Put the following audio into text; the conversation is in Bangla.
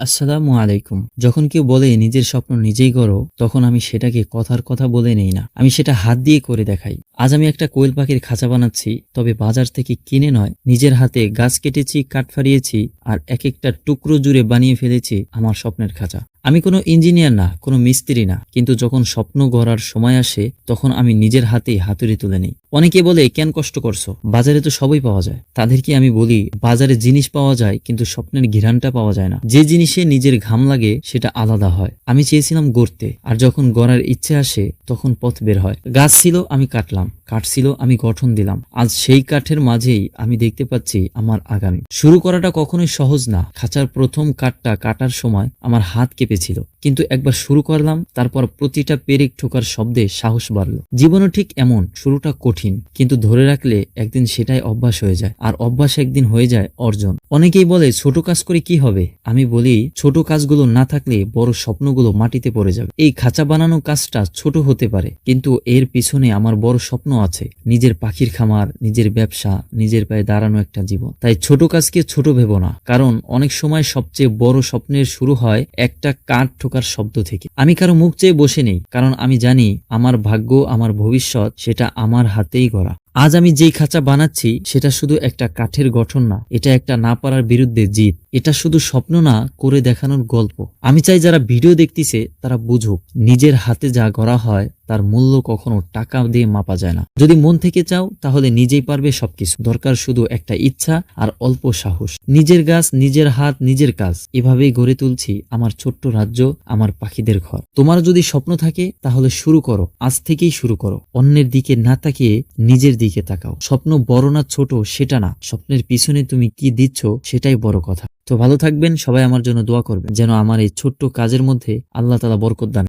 আসসালামু আলাইকুম। যখন কেউ বলে, নিজের স্বপ্ন নিজেই করো তখন আমি সেটাকে কথার কথা বলে নেই না। আমি সেটা হাত দিয়ে করে দেখাই। আজ আমি একটা কোয়েল পাখির খাঁচা বানাচ্ছি, তবে বাজার থেকে কিনে নয়। নিজের হাতে গাছ কেটেছি, কাঠ ফাড়িয়েছি, আর এক একটা টুকরো জুড়ে বানিয়ে ফেলেছি আমার স্বপ্নের খাঁচা। আমি কোনো ইঞ্জিনিয়ার না, কোনো মিস্ত্রি না, কিন্তু যখন স্বপ্ন গড়ার সময় আসে, তখন আমি নিজের হাতেই হাতুড়ি তুলে নিই। অনেকে বলে, কেন কষ্ট করছ? বাজারে তো সবই পাওয়া যায়। তাদেরকে আমি বলি, বাজারে জিনিস পাওয়া যায়, কিন্তু স্বপ্নের ঘিরানটা পাওয়া যায় না। যে জিনিসে নিজের ঘাম লাগে, সেটা আলাদা হয়। আমি চেয়েছিলাম গড়তে, আর যখন গড়ার ইচ্ছে আসে, তখন পথ বের হয়। গাছ ছিল, আমি কাটলাম। কাঠ ছিল, আমি গঠন দিলাম। আজ সেই কাঠের মাঝেই আমি দেখতে পাচ্ছি আমার আগামী। শুরু করাটা কখনোই সহজ না। খাঁচার প্রথম কাঠটা কাটার সময় আমার হাত কেঁপেছিল। কিন্তু একবার শুরু করলাম, তারপর প্রতিটা পেরেক ঠোকার শব্দে সাহস বাড়লো। জীবনও ঠিক এমন, শুরুটা কঠিন, কিন্তু ধরে রাখলে একদিন সেটাই অভ্যাস হয়ে যায়, আর অভ্যাস একদিন হয়ে যায় অর্জন। অনেকেই বলে, ছোট কাজ করে কি হবে? আমি বলি, ছোট কাজগুলো না থাকলে বড় স্বপ্নগুলো মাটিতে পড়ে যাবে। এই খাঁচা বানানো কাজটা ছোট হতে পারে, কিন্তু এর পিছনে আমার বড় স্বপ্ন আছে, নিজের পাখির খামার, নিজের ব্যবসা, নিজের পায়ে দাঁড়ানো একটা জীবন। তাই ছোট কাজকে ছোট ভেবো না, কারণ অনেক সময় সবচেয়ে বড় স্বপ্নের শুরু হয় একটা কাঠ ঠোকার শব্দ থেকে। আমি কারও মুখ চেয়ে বসে নেই কারণ আমি জানি আমার ভাগ্য, আমার ভবিষ্যৎ, সেটা আমার হাতেই গড়া। আজ আমি যেই খাঁচা বানাচ্ছি, সেটা শুধু একটা কাঠের গঠন না, এটা একটা না পারার বিরুদ্ধে জিত এটা শুধু স্বপ্ন না, করে দেখানোর গল্প। আমি চাই যারা ভিডিও দেখতেছে, তারা বুঝুক, নিজের হাতে যা গড়া হয়, তার মূল্য কখনো টাকা দিয়ে মাপা যায় না। যদি মন থেকে চাও, তাহলে নিজেই পারবে সবকিছু। দরকার শুধু একটা ইচ্ছা আর অল্প সাহস। নিজের গাছ, নিজের হাত, নিজের কাজ, এভাবেই গড়ে তুলছি আমার ছোট্ট রাজ্য, আমার পাখিদের ঘর। তোমার যদি স্বপ্ন থাকে, তাহলে শুরু করো। আজ থেকেই শুরু করো। অন্যের দিকে না তাকিয়ে নিজের দিকে তাকাও। স্বপ্ন বড় না ছোট সেটা না। স্বপ্নের পিছনে তুমি কি দিচ্ছ সেটাই বড় কথা। তো ভালো থাকবেন, সবাই আমার জন্য দোয়া করবেন, যেন আমার এই ছোট্ট কাজের মধ্যে আল্লাহ তালা বরকত দান